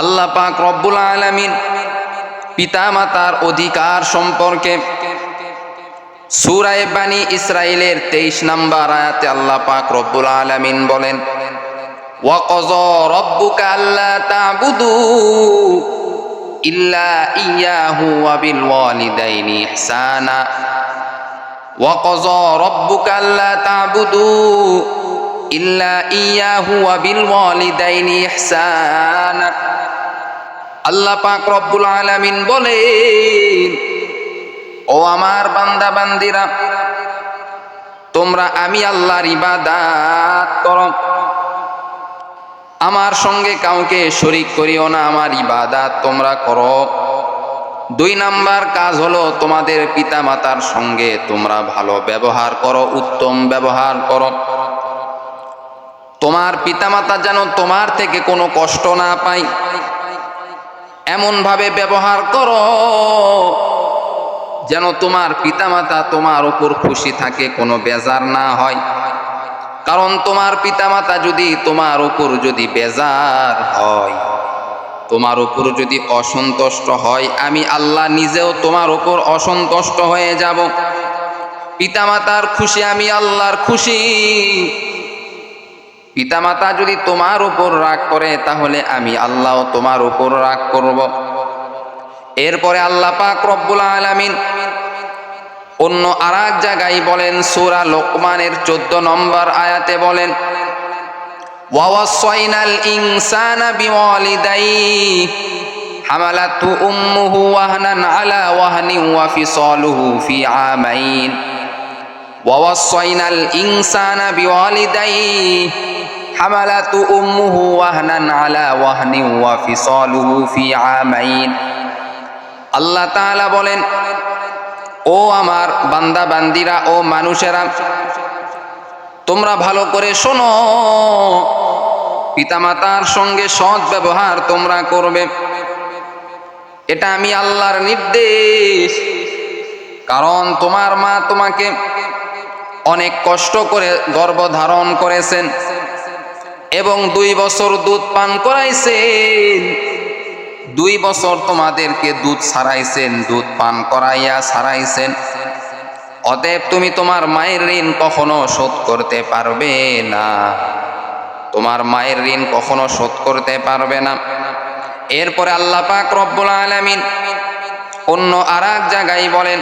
আল্লাহ পাক রব্বুল পিতা মাতার অধিকার সম্পর্কে সুরায় বাণী ইসরায়েলের তেইশ নম্বর আয়াতে আল্লাহ পাক রব্বুল আলমিন বলেন ওয়াকজ রব্বুকা আল্লাহ তাবুদু ইল্লা ইয়াহু ওয়াবিল ওয়ালিদাইনি ইহসানা। ওয়াকজ রব্বুকা আল্লাহ তাবুদু ইল্লা ইয়াহু ওয়াবিল ওয়ালিদাইনি ইহসানা। আল্লাহ পাক রব্বুল আলামিন বলেন, ও আমার বান্দা বান্দিরা তোমরা আমি আল্লাহর ইবাদাত করো। আমার সঙ্গে কাউকে শরিক করিও না, আমার ইবাদাত তোমরা করো। দুই নাম্বার কাজ হলো তোমাদের পিতা মাতার সঙ্গে তোমরা ভালো ব্যবহার করো, উত্তম ব্যবহার করো। তোমার পিতামাতা যেন তোমার থেকে কোনো কষ্ট না পায়। এমনভাবে ব্যবহার করো যেন তোমার পিতামাতা তোমার উপর খুশি থাকে, কোনো বেজার না হয়। কারণ তোমার পিতামাতা যদি তোমার উপর যদি বেজার হয়, তোমার উপর যদি অসন্তুষ্ট হয়, আমি আল্লাহ নিজেও তোমার উপর অসন্তুষ্ট হয়ে যাব। পিতামাতার খুশি, আমি আল্লাহর খুশি। পিতামাতা যদি তোমার উপর রাগ করে, তাহলে আমি আল্লাহ তোমার উপর রাগ করব। এরপরে আল্লাহ পাক রব্বুল আলামিন অন্য আর এক জায়গায় বলেন, সুরা লোকমানের চোদ্দ নম্বর আয়াতে বলেন, ওয়াওয়াসাইনাল ইনসানা ইনসানা হামালাতু উম্মুহু ওয়া আমাইন আল্লাহ তাআলা বলেন, ও আমার বান্দা বান্দিরা, ও মানুষেরা, তোমরা ভালো করে শোনো। পিতামাতার সঙ্গে সৎ ব্যবহার তোমরা করবে। এটা আমি আল্লাহর নির্দেশ। কারণ তোমার মা তোমাকে অনেক কষ্ট করে গর্ভধারণ করেছেন এবং দুই বছর দুধ পান করাইছেন। দুই বছর তোমাদেরকে দুধ ছাড়াইছেন, দুধ পান করাইয়া ছাড়াইছেন। অতএব তুমি তোমার মায়ের ঋণ কখনো শোধ করতে পারবে না। তোমার মায়ের ঋণ কখনো শোধ করতে পারবে না। এরপরে আল্লাহ পাক রব্বুল আলামিন অন্য আর জায়গায় বলেন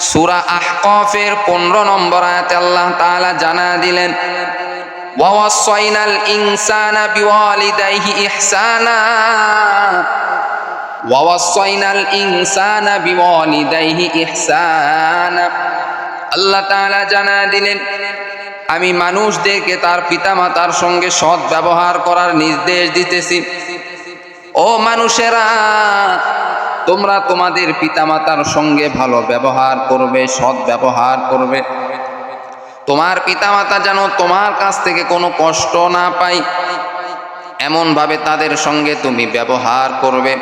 সুরা আহকফের পনেরো নম্বর আয়াতে আল্লাহ তাআলা জানা দিলেন ইনসানা ইনসানা জানা দিলেন, আমি মানুষদেরকে তার পিতামাতার সঙ্গে সৎ ব্যবহার করার নির্দেশ দিতেছি। ও মানুষেরা তোমরা তোমাদের পিতামাতার সঙ্গে ভালো ব্যবহার করবে, সৎ ব্যবহার করবে। তোমার পিতামাতা যেন তোমার কাছ থেকে কোনো কষ্ট না পায়, এমনভাবে তাদের সঙ্গে তুমি ব্যবহার করবে।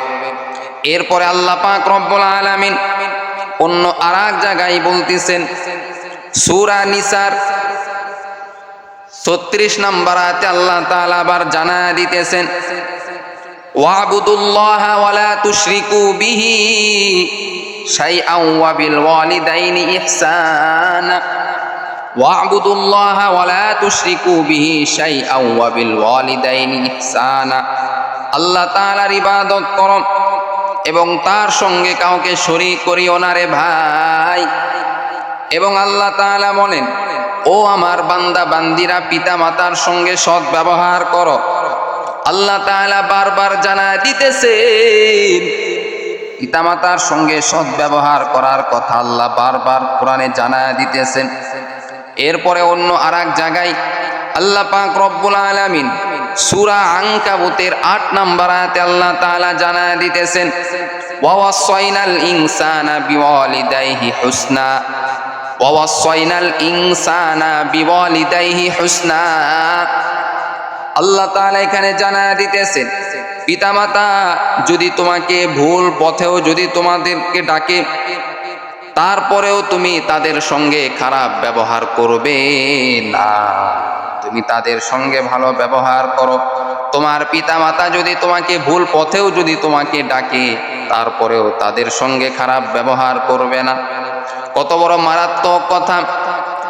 এরপরে আল্লাহ পাক রব্বুল আলামিন অন্য আর এক জায়গায় বলতেছেন, সুরা নিসার ছত্রিশ নম্বর আয়াতে আল্লাহ তাআলা আবার জানা দিতেছেন ওয়াবুদুল্লাহ ওয়ালা তুশরিকু বিহি শাইআন ওয়া বিল ওয়ালিদাইনি ইহসানা। ওয়ালা তুশরিকু বিহি শাইআন ওয়া বিল ওয়ালিদাইনি ইহসানা। আল্লাহ তাআলার ইবাদত করো এবং তার সঙ্গে কাউকে শরীক করিও না রে ভাই। এবং আল্লাহ তাআলা বলেন, ও আমার বান্দা, বান্দিরা পিতা মাতার সঙ্গে সৎ ব্যবহার করো। আল্লাহ তাআলা বারবার জানা দিতেছেন, পিতামাতার সঙ্গে সৎ ব্যবহার করার কথা আল্লাহ বারবার কোরআনে জানা দিতেছেন। এরপরে অন্য আর এক জায়গায় আল্লাহ পাক রব্বুল আলামিন সূরা আনকাবুতের আট নম্বর আয়াতে আল্লাহ তাআলা জানা দিতেছেন, ওয়াওয়াসাইনাল ইনসানা বিওয়ালিদাইহি হুসনা, ওয়াওয়াসাইনাল ইনসানা বিওয়ালিদাইহি হুসনা। আল্লাহ তাআলা এখানে জানা দিতেছেন, পিতামাতা যদি তোমাকে ভুল পথেও যদি তোমাদেরকে ডাকে, তারপরেও তুমি তাদের সঙ্গে খারাপ ব্যবহার করবে না। তুমি তাদের সঙ্গে ভালো ব্যবহার করো। তোমার পিতামাতা যদি তোমাকে ভুল পথেও যদি তোমাকে ডাকে, তারপরেও তাদের সঙ্গে খারাপ ব্যবহার করবে না। কত বড় মারাত্মক কথা।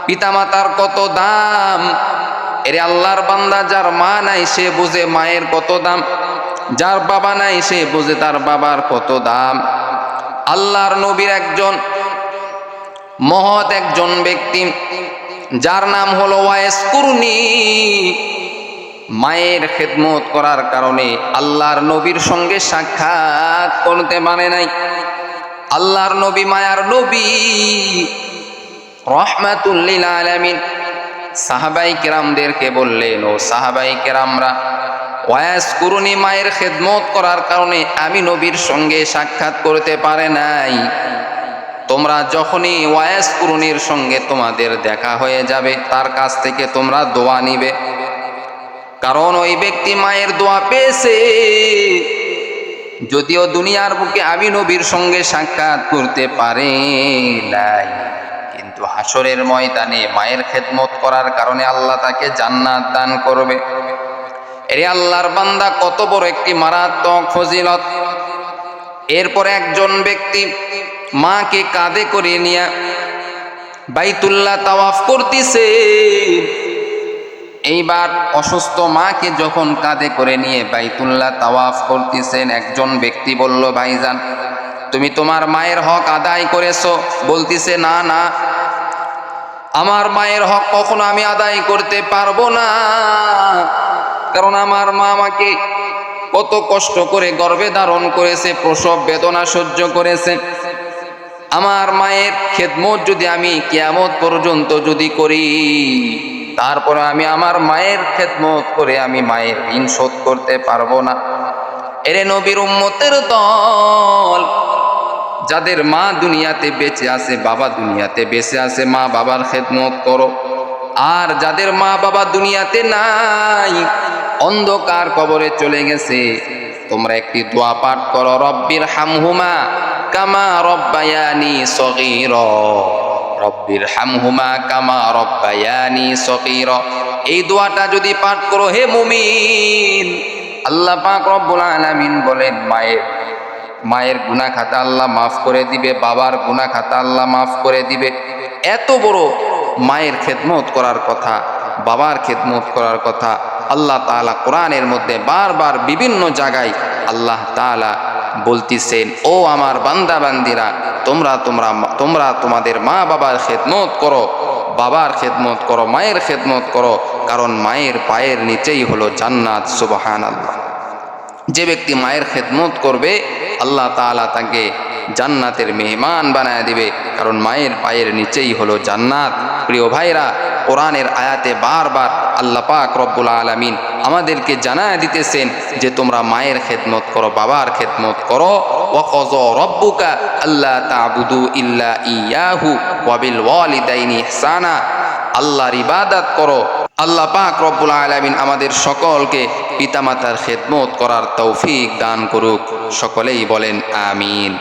পিতামাতার কত দাম। এরে আল্লাহর বান্দা যার মা নাই, সে বুঝে মায়ের কত দাম। যার বাবা নাই, সে বুঝে তার বাবার কত দাম। আল্লাহর নবীর একজন মহৎ একজন ব্যক্তি, যার নাম হলো ওয়াইস কুরনি। মায়ের খেদমত করার কারণে আল্লাহর নবীর সঙ্গে সাক্ষাৎ করতে পারে নাই। আল্লাহর নবী মায়ার নবী। রহমাতুল্লিল আলামিন। সাহাবাই কেরামদেরকে বললেন, ও সাহাবাই কেরামরা, ওয়াস কুরুনি মায়ের খেদমত করার কারণে আমি নবীর সঙ্গে সাক্ষাৎ করতে পারে নাই। তোমরা যখনই ওয়াস কুরুনির সঙ্গে তোমাদের দেখা হয়ে যাবে, তার কাছ থেকে তোমরা দোয়া নিবে। কারণ ওই ব্যক্তি মায়ের দোয়া পেয়েছে। যদিও দুনিয়ার বুকে আমি নবীর সঙ্গে সাক্ষাৎ করতে পারে নাই। কিন্তু হাসরের ময়দানে মায়ের খেদমত করার কারণে আল্লাহ তাকে জান্নাত দান করবে। এরে আল্লাহর বান্দা, কত বড় একটি মারাত্মক ফজিলত। এরপর একজন ব্যক্তি মাকে কাঁধে করে নিয়ে বাইতুল্লাহ তাওয়াফ করতেছে। এইবার অসুস্থ মাকে যখন কাঁধে করে নিয়ে বাইতুল্লাহ তাওয়াফ করতেছেন, একজন ব্যক্তি বলল, ভাইজান, তুমি তোমার মায়ের হক আদায় করেছ। বলতিছে, না না আমার মায়ের হক কখনো আমি আদায় করতে পারব না। কারণ আমার মা আমাকে কত কষ্ট করে গর্ভে ধারণ করেছে, প্রসব বেদনা সহ্য করেছে। আমার মায়ের খেদমত যদি আমি কিয়ামত পর্যন্ত যদি করি, তারপরে আমি আমার মায়ের খেদমত করে আমি মায়ের ঋণ শোধ করতে পারব না। এরে নবীর উম্মতের দল যাদের মা দুনিয়াতে বেঁচে আছে, বাবা দুনিয়াতে বেঁচে আছে, মা বাবার খেদমত করো। আর যাদের মা বাবা দুনিয়াতে নাই, অন্ধকার কবরে চলে গেছে। তোমরা একটি দোয়া পাঠ করো, রব্বির হামহুমা কামা রব্বায়ানি সগীর। রব্বির হামহুমা কামা রব্বায়ানি সগীর। এই দোয়াটা যদি পাঠ করো, হে মুমিন, আল্লাহ পাক রব্বুল আলামিন বলেন, মায়ের মায়ের গুনা খাতা আল্লাহ মাফ করে দিবে, বাবার গুনা খাতা আল্লাহ মাফ করে দিবে। এত বড় মায়ের খেদমত করার কথা, বাবার খেদমত করার কথা আল্লাহ তাআলা কোরআনের মধ্যে বারবার বিভিন্ন জায়গায় আল্লাহ তাআলা বলতিছেন, ও আমার বান্দা বান্দিরা তোমরা তোমরা তোমরা তোমাদের মা বাবার খেদমত করো, বাবার খেদমত করো, মায়ের খেদমত করো, কারণ মায়ের পায়ের নিচেই হলো জান্নাত সুবাহান আল্লাহ যে ব্যক্তি মায়ের খেদমত করবে, আল্লাহ তাআলা তাকে জান্নাতের মেহমান বানায় দিবে। কারণ মায়ের পায়ের নিচেই হলো জান্নাত। প্রিয় ভাইরা, কোরআনের আয়াতে বারবার আল্লাহ পাক রব্বুল আলামিন আমাদেরকে জানায় দিতেছেন যে, তোমরা মায়ের খেদমত করো, বাবার খেদমত করো। ওয়াকজ রব্বুকা আল্লাহ তাবুদু ইল্লা ইয়াহু ওয়াবিল ওয়ালিদাইনি ইহসানা। আল্লাহর ইবাদত করো। আল্লাহ পাক রব্বুল আলামিন আমাদের সকলকে পিতামাতার খেদমত করার তৌফিক দান করুক। সকলেই বলেন আমিন।